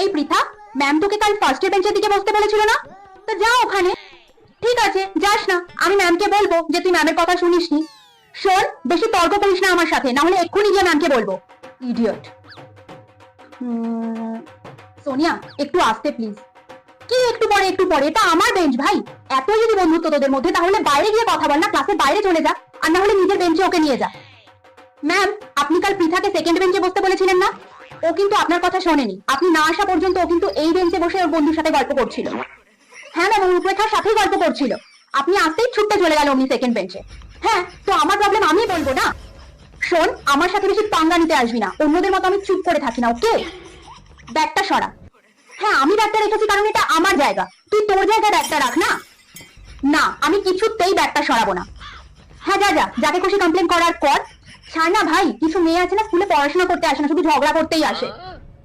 এই পৃথা ম্যাম তোকে কাল ফার্স্ট বেঞ্চের দিকে বসতে বলেছিল না? তো যা ওখানে। ঠিক আছে, যাস না। আমি ম্যামকে বলব যে তুই ম্যামের কথা শুনিসনি শোন, বেশি তর্ক করিস না আমার সাথে না হলে এক্ষুনি গিয়ে ম্যামকে বলব। ইডিয়ট সোনিয়া, একটু আসতে প্লিজ কি একটু পরে একটু পরে? এটা আমার বেঞ্চ ভাই। এত যদি বন্ধুত্ব তোদের মধ্যে, তাহলে বাইরে গিয়ে কথা বল না ক্লাসের বাইরে চলে যা। আর না হলে নিজের বেঞ্চে ওকে নিয়ে যা। ম্যাম আপনি কাল পৃথাকে সেকেন্ড বেঞ্চে বসতে বলেছিলেন না? ও কিন্তু আপনার কথা শোনেনি। আপনি না আসা পর্যন্ত ও কিন্তু এই বেঞ্চে বসে ওর বন্ধুর সাথে গল্প করছিল। হ্যাঁ ম্যাম রূপরেখার সাথেই গল্প করছিল। আপনি আসতেই ছুটতে চলে গেল অমনি সেকেন্ড বেঞ্চে হ্যাঁ তো আমার প্রবলেম আমি বলব না? শোন, আমার সাথে বেশি পাঙ্গা নিতে আসবি না। অন্যদের মতো আমি চুপ করে থাকি না, ওকে? ব্যাগটা সরা। হ্যাঁ আমি ব্যাগটা রেখেছি কারণ এটা আমার জায়গা। তুই তোর জায়গায় ব্যাগটা রাখ, না? না, আমি কিছুতেই ব্যাগটা সরাবো না। হ্যাঁ যা যা, যাকে খুশি কমপ্লেন করার কর। ছাড় না ভাই, কিছু মেয়ে আছে না স্কুলে পড়াশোনা করতে আসে না, শুধু ঝগড়া করতেই আসে।